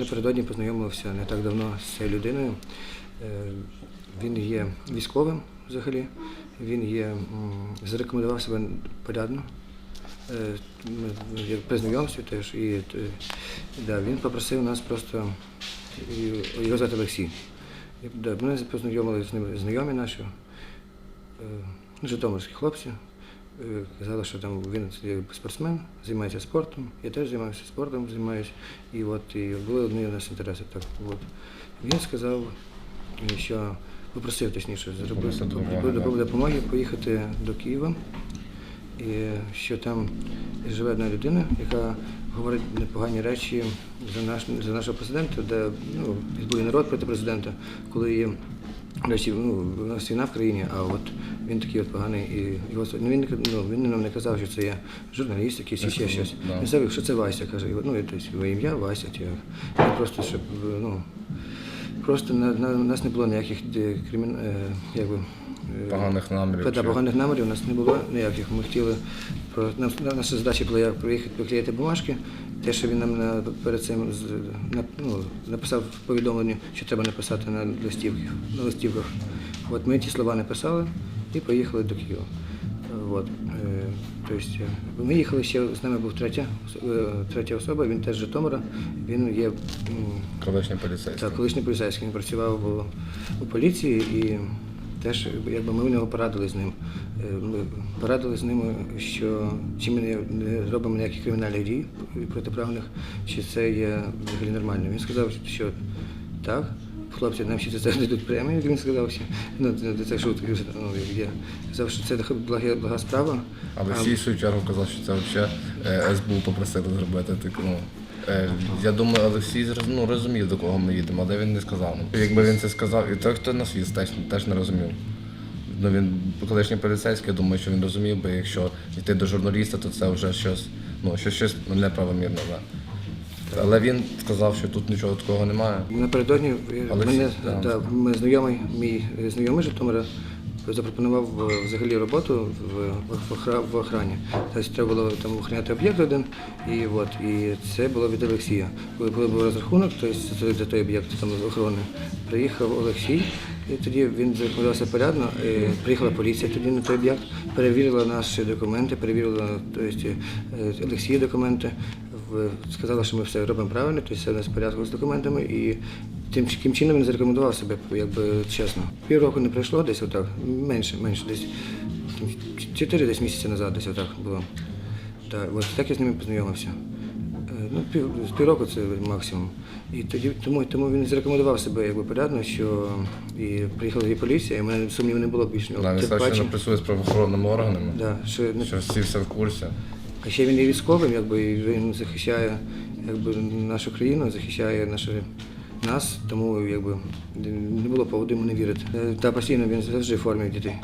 напередодні познайомився не так давно з цією людиною. Е, Він є військовим взагалі, він є, зарекомендував себе порядно. Е, ми- при знайомстві теж. І е, да, він попросив нас просто його звати Олексій. І, Да, мене познайомили з ним знайомі наші, е, житомирські хлопці. Е, Казали, що там він спортсмен, займається спортом. Я теж займаюся спортом, займаюся. І от і були одні у нас інтереси. Так, от. Він сказав, що попросив точніше допомоги, допомоги, допомоги поїхати до Києва. І що там живе одна людина, яка говорить непогані речі за наш за нашого президента, де ну, відбує народ проти президента, коли є речі, ну, у нас війна в країні, а от він такий от поганий і його ну, він ну, він нам не казав, що це є журналіст, якийсь ще щось. да. Він сказав, що це Вася, каже, і, ну і тобто, ім'я Вася, ті, і просто щоб ну. Просто на, на, у нас не було ніяких кримін, е, якби, Поганих намірів Та, чи- поганих намірів у нас не було ніяких. Ми хотіли про нам- наша задача була як приїхати поклеїти бумажки. Те, що він нам на, перед цим з- на, ну, написав в повідомленні, що треба написати на листівках. На листівках. От ми ті слова написали і поїхали до Києва. От. е, Тобто, ми їхали ще, з нами був третя, е, третя особа, він теж з Житомира. Він є Колишній поліцейський. так, колишній поліцейський він працював у, у поліції і теж якби ми в нього порадили з ним. Е, Ми порадили з ним, що чи ми не, робимо ніяких кримінальних дій протиправних, чи це є взагалі нормально. Він сказав, що так. Хлопці нам ще це дадуть премію, як він сказав, що ну, це- шутки. вже, Ну, я сказав, що це блага, блага справа. Але всі свою чергу казав, що це взагалі е, СБУ попросили зробити. Так, ну, е, я думаю, Олексій зроз- ну, розумів, до кого ми їдемо, але він не сказав. Ну, Якби він це сказав, і той, хто нас віз, теж, теж не розумів. Ну, він колишній поліцейський, я думаю, що він розумів, бо якщо йти до журналіста, то це вже щось, ну, щось, щось неправомірне. Да. Але він сказав, що тут нічого такого немає. Напередодні е, Олексій, мене да. да, ми знайомий, мій е, знайомий з Житомира запропонував е, взагалі роботу в, охрані. Тобто треба було там охороняти об'єкт один, і от і це було від Олексія. Коли, був розрахунок, тобто це той об'єкт там охорони, приїхав Олексій, і тоді він зарекомендувався порядно. Приїхала поліція тоді на той об'єкт, перевірила наші документи, перевірила тобто, е, Олексія документи. Сказала, що ми все робимо правильно, тобто все у нас в порядку з документами. І тим таким чином він зарекомендував себе, якби чесно. Півроку не пройшло, десь отак, менше, менше, десь чотири десь місяці назад, десь отак було. Так, от так я з ними познайомився. Е, Ну, пів, з півроку це максимум. І тоді тому, тому він зарекомендував себе якби порядно, що і приїхала і поліція, і в мене сумнівів не було більше. Тим сказав, що він працює з правоохоронними органами, да, що не що всі все в курсі. а ще він є військовим, якби і він захищає якби, нашу країну, захищає наші, нас, тому якби не було поводу йому не вірити. Е, Та постійно він завжди в формі дітей.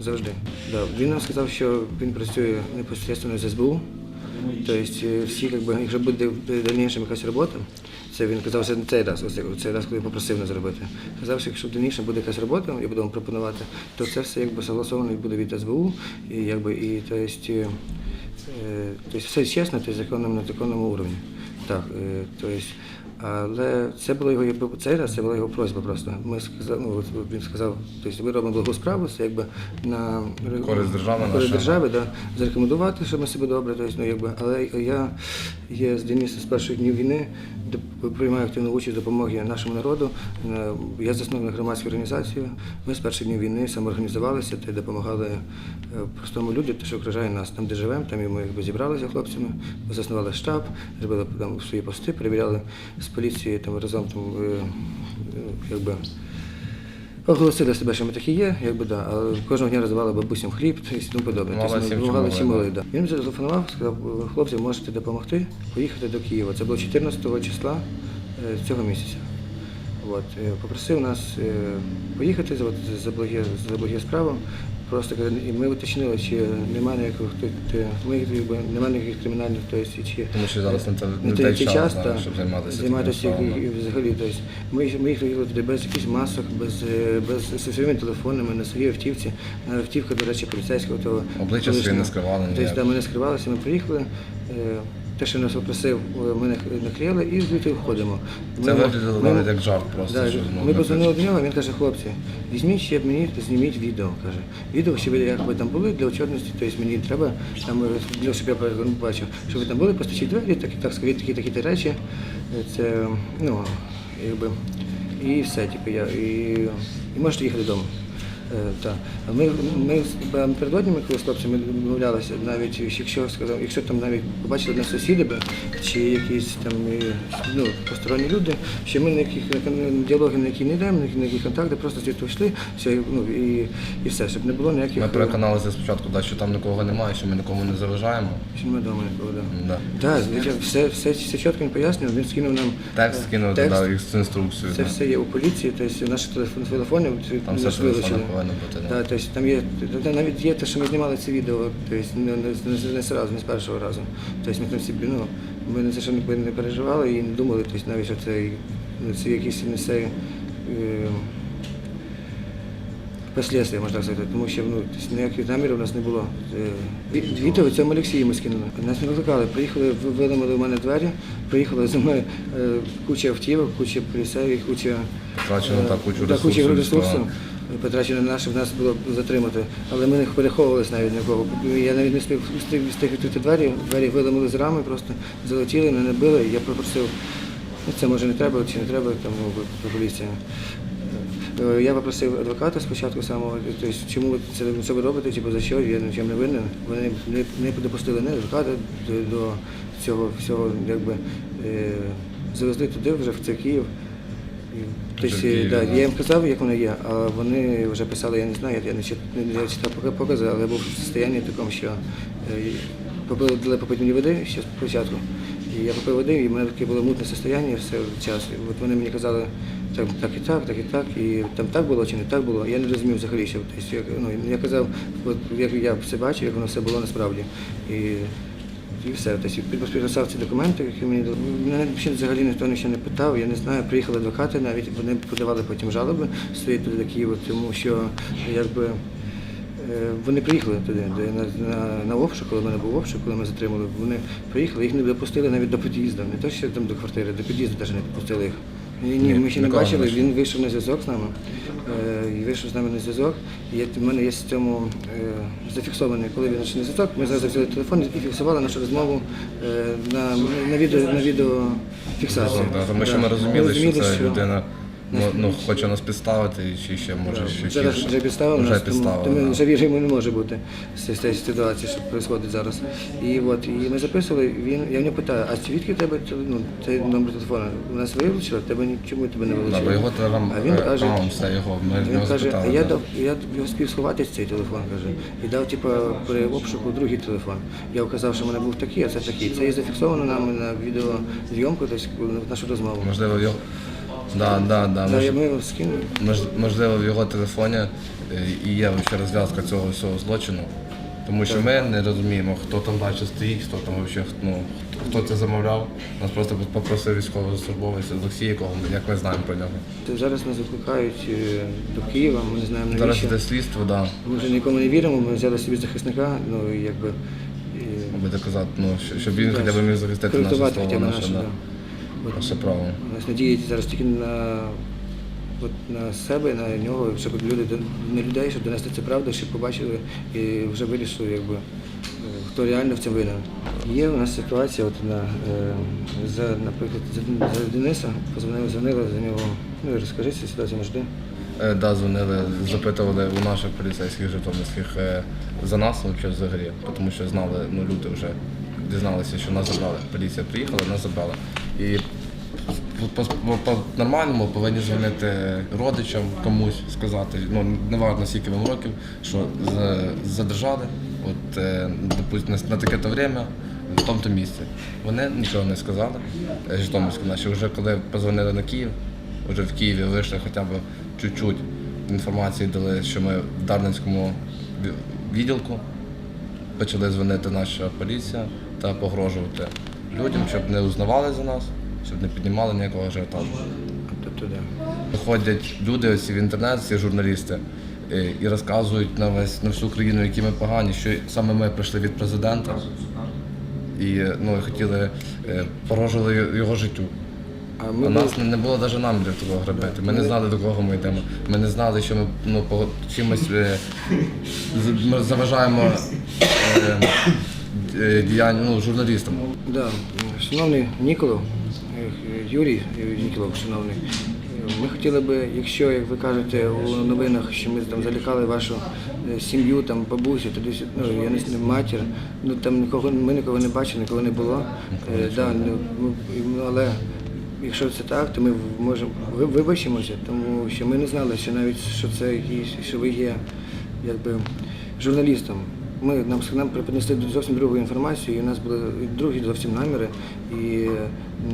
Завжди. Да. Він нам сказав, що він працює непосередньо з СБУ. Тобто всі, якби, якщо буде в дальнішому якась робота, це він казав, не цей раз, ось цей раз, коли попросив нас зробити. Казав, що якщо в дальнішому буде якась робота, я буду вам пропонувати, то це все якби согласовано буде від СБУ, і якби і то есть, е, Е, все чесно, тобто законом на законному уровні. Так, е, але це було його якби цей раз, це була його просьба просто. Ми сказали, ну, він сказав, тобто ми робимо благу справу, це якби на Користь держави на користь держави, да, зарекомендувати, щоб ми себе добре. Тобто, ну, якби, але я є з Дениса з перших днів війни, де приймаю активну участь в допомогі нашому народу. Е, Я засновник громадської організації. Ми з перших днів війни самоорганізувалися та допомагали е, простому люду, те, що окружає нас там, де живемо. Там і ми якби зібралися хлопцями, заснували штаб, зробили там свої пости, перевіряли поліцією там разом там, е, е, якби. Оголосили себе, що ми такі є, якби да, але кожного дня роздавали бабусям хліб і тому подобне. Тобто, всім, ми допомагали могли, всім да. Він зателефонував, сказав, хлопці, можете допомогти поїхати до Києва. Це було 14 числа е, цього місяця. От, попросив нас поїхати за, благі, за благі справи. Просто і ми уточнили, чи немає ніяких тут, е, немає ніяких кримінальних, тобто, чи Тому що зараз не не той час, час, та, щоб займатися займатися і- взагалі. Тобто, ми, ми їхали туди без якихось масок, без, е, без зі своїми телефонами, на своїй автівці. На автівка, до речі, поліцейського того. Обличчя своє не скривали Тобто, да, ми не скривалися, ми приїхали. Те, що нас попросив, е, ми нах- нахліли і звідти входимо. Це виглядало навіть як жарт просто. Да, що, ну, ми позвонили до нього, він каже, хлопці, візьміть ще мені, зніміть відео. каже. Відео, щоб ви як ви там були для отчетності, тобто мені треба, там, е, для, щоб я бачив, що ви там були, постачіть двері, так, так, скажіть, такі, такі такі речі. Е, Це, ну, якби, і все, типу, я, і, і можете їхати додому. Е, Так. Ми, ми з- напередодні, ми коли з хлопцями домовлялися, навіть якщо сказав, якщо там навіть побачили нас сусіди би, чи якісь там ну, посторонні люди, що ми на яких діалоги на які не йдемо, на які- на контакти, просто звідти йшли, все, ну, і, і все, щоб не було ніяких. Ми переконалися спочатку, да, що там нікого немає, що ми нікому не заважаємо. що ми вдома нікого. Да. Да. Так, все, все, все чітко він пояснював, він скинув нам Текст е, скинув текст. туди з інструкцією. Це да. все є у поліції, тобто наші телефон, телефони Там все вилучили. Повинно бути, да. Тобто там є, навіть є те, що ми знімали це відео, тобто не, не, не, не зразу, не з першого разу. Тобто ми там всі, ну, ми за що не, не переживали і не думали, тобто навіть що це, ну, це якісь несе е, Послідствия, можна так сказати, тому що ну, ніяких намірів у нас не було. Е, Відео цьому Олексію ми скинули. Нас не викликали, приїхали, ви- виламали в мене двері, приїхали за мною е, куча автівок, куча поліцейських, куча, Потрачено е, кучу куча ресурсів, потрачено на щоб нас було затримати. Але ми не переховувалися навіть нікого. Я навіть не встиг відкрити двері, двері виламали з рами, просто залетіли, не набили. Я попросив, ну це може не треба чи не треба, там ну, поліція. Е, Я попросив адвоката спочатку самого, тобто, чому ви це що ви робите, типу, за що, я нічим не винен. Вони не, не допустили не адвоката до, до цього всього, якби е, завезли туди вже в це Київ. Тобто, да, я їм казав, як воно є, а вони вже писали, я не знаю, я не чит- не- я читав покази, але я був в стані такому, що е, попили, дали попити мені води ще спочатку. І я попив води, і в мене таке було мутне состояння все час. І от вони мені казали, так, так і так, так і так, і там так було чи не так було. Я не розумів взагалі, що тобто, я, ну, я казав, от, як я все бачив, як воно все було насправді. І, і все. Тобто, підписав ці документи, які мені дали. Мене взагалі ніхто нічого не питав. Я не знаю, приїхали адвокати навіть, вони подавали потім жалоби свої туди до Києва, тому що якби. е, Вони приїхали туди, де на, на, на обшук, коли в мене був обшук, коли ми затримали, вони приїхали, їх не допустили навіть до під'їзду, не то що там до квартири, до під'їзду навіть не допустили їх. Ні, ні, ми ще не бачили. він вийшов на зв'язок з нами. Е, і вийшов з нами на зв'язок. І в мене є в цьому е, зафіксований, коли він на зв'язок, ми зараз взяли телефон і фіксували нашу розмову е, на, на відео на відеофіксацію. Тому що ми розуміли, що це людина ну, ну, хоче нас підставити, чи ще може щось Зараз гірше. вже підставив Вже нас, тому, тому да. вже віримо не може бути з цієї- з цієї ситуації, що відбувається зараз. І от, і ми записували, він, я в нього питаю, а звідки в тебе ну, цей номер телефону? У нас вилучили, тебе ні- чому тебе не Да, вилучили? його телеграм, а він е, каже, аккаунт, все його, ми він нього каже, а запитали. я да. дав, я його спів сховати цей телефон, каже, і дав типу, при обшуку другий телефон. Я вказав, що в мене був такий, а це такий. Це і зафіксовано нами на відеозйомку, тобто на нашу розмову. Можливо, його. Да, да, да, Да, мож- я ми його скинули. мож- можливо, в його телефоні е, і є ще розв'язка цього всього злочину. Тому що ми не розуміємо, хто там далі стоїть, хто там взагалі, ну, хто- хто це замовляв. Нас просто попросив військовослужбовець Олексій, якого ми, як ми знаємо про нього. Зараз нас викликають е, до Києва, ми не знаємо Зараз навіщо. іде слідство, да. Ми вже нікому не віримо, ми взяли собі захисника, ну і якби і Буде казати, ну, що- щоб він хоча б міг захистити наше коректувати слово, хоча б наше, наше, да, да. От наше право. Нас надіють зараз тільки на, от, на себе, на нього, щоб люди до- людей, щоб донести це правду, щоб побачили і вже вирішили, якби, е, хто реально в цьому винен. Є у нас ситуація, от на, е, за, наприклад, за, за Дениса, позвонили, дзвонили за нього. Ну розкажи цю ситуацію, може? Е, Да, дзвонили, запитували у наших поліцейських житомирських е, за нас взагалі взагалі, тому що знали, ну люди вже дізналися, що нас забрали. Поліція приїхала, нас забрали. І по, по, по нормальному повинні дзвонити родичам комусь, сказати, ну не важливо скільки вам років, що задержали, от е, допустим, на таке-то время. В тому-то місці. Вони нічого не сказали. е, Житомирські наші вже коли позвонили на Київ, вже в Києві вийшли хоча б чуть-чуть інформації дали, що ми в Дарницькому відділку почали дзвонити наша поліція та погрожувати людям, щоб не узнавали за нас, щоб не піднімали ніякого ажіотажу. Тобто? Виходять люди ось в інтернет, ці журналісти, е, і розказують на весь на всю країну, які ми погані, що саме ми прийшли від президента. і ну, хотіли е, погрожували його життю. А У ми нас не було навіть намірів такого грабити. Ми не знали, до кого ми йдемо. Ми не знали, що ми ну, по чимось е, ми заважаємо е, е, діянь ну, журналістам. Да, шановний Ніколов, е, Юрій е, Ніколов, шановний, е, ми хотіли би, якщо, як ви кажете у новинах, що ми там залякали вашу е, сім'ю, там бабусю, тоді ну, я не знаю, матір, ну там нікого ми нікого не бачили, нікого не було. Е, да, ну, ну, але якщо це так, то ми можемо ви- вибачимося, тому що ми не знали, що навіть що це якийсь, що ви є якби журналістом. Ми нам нам принесли зовсім другу інформацію, і у нас були другі зовсім наміри, і е,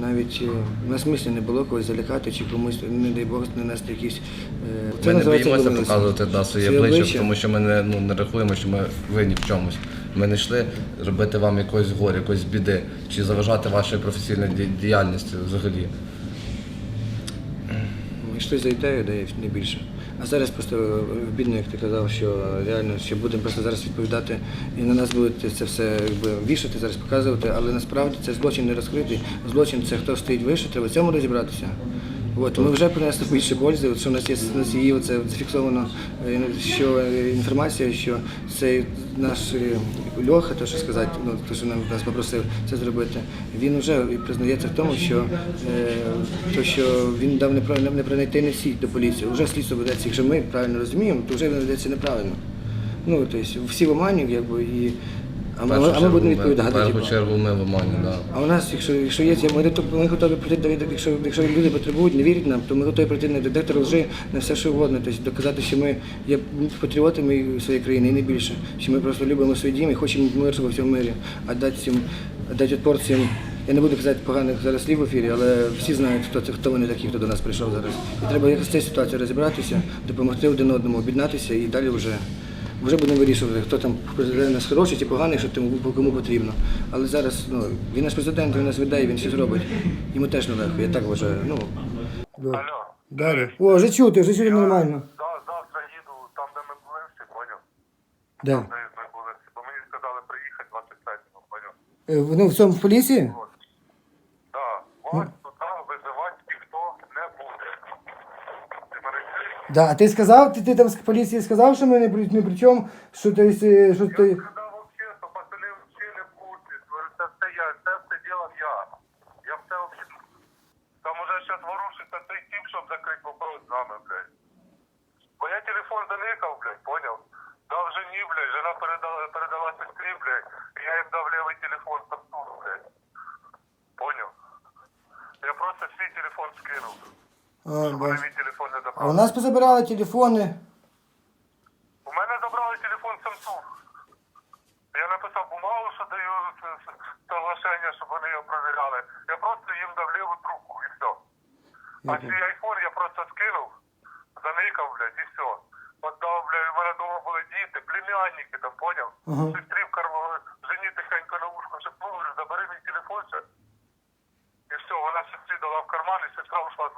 навіть е, у нас мислі не було когось залякати чи комусь, не дай Бог, нанести якісь. е, Ми не боїмося показувати да, своє обличчя, тому що ми не, ну, не рахуємо, що ми винні в чомусь. Ми не йшли робити вам якоїсь горя, якоїсь біди, чи заважати вашій професійній ді- діяльності взагалі. Ми йшли за ідеєю, де не більше. А зараз просто бідно, як ти казав, що реально ще будемо просто зараз відповідати і на нас будуть це все якби вішати, зараз показувати, але насправді це злочин не розкритий. Злочин це хто стоїть вище, треба в цьому розібратися. От, ми вже принесли більше пользи, от що у нас є на цій оце зафіксовано, е, що е, інформація, що цей наш е, Льоха, то що сказати, ну то, що нам нас попросив це зробити, він вже признається в тому, що е, то, що він дав не неправильно неправильний сіть до поліції. Вже слідство ведеться, якщо ми правильно розуміємо, то вже він ведеться неправильно. Ну тобто всі в омані, якби і а ми, а ми будемо відповідати. В першу типу. чергу ми в омані, да. А у нас, якщо, якщо є, ми, ми готові прийти до якщо, якщо люди потребують, не вірять нам, то ми готові прийти на детектор лжи, на все що угодно. Тобто доказати, що ми є патріотами своєї країни і не більше. Що ми просто любимо свій дім і хочемо мир во всьому мирі. А дати цим, дати відпор цим. Я не буду казати поганих зараз слів в ефірі, але всі знають, хто це, хто вони такі, хто до нас прийшов зараз. І треба якось з цією ситуацією розібратися, допомогти один одному, об'єднатися і далі вже. Вже будемо вирішувати, хто там президент нас хороший чи поганий, що тому кому потрібно. Але зараз ну, він наш президент, він нас веде, він щось робить. Йому теж нелегко, я так вважаю. Ну, Алло. Далі. О, вже чути, вже чути нормально. Да, завтра їду там, де ми були всі, поняв? Да. Де ми були всі. Бо мені сказали приїхати 23-го, поняв? Е, Ну, в цьому в поліції? Да. Вас Да. А ти сказав, ти, ти там з поліції сказав, що ми не при, не при чому, що ти, е, що Я ти... сказав вообще, що пацани взагалі не в курсі. Говорю, Це все я, це все ділав я. Я все вообще... Там уже зараз ворушиться цей тіп, щоб закрити вопрос з нами, блядь. Бо я телефон заникав, блядь, поняв? Дав жені, блядь, жена передала, передала сестрі, блядь, і я їм дав лівий телефон Samsung, блядь. Поняв? Я просто свій телефон скинув. А, Щоб вони да. мій телефон не забрали. у нас позабирали телефони. У мене забрали телефон Samsung. Я написав бумагу, що даю соглашення, щоб вони його провіряли. Я просто їм дав ліву трубку і все. А свій айфон я просто скинув, заникав, блядь, і все. Отдав, блядь, у мене вдома були діти, племянники там, поняв? Сестрі в карману, жені тихенько на шепнув, говорю, забери мій телефон ще. І все, вона сестрі дала в карман, і сестра ушла з.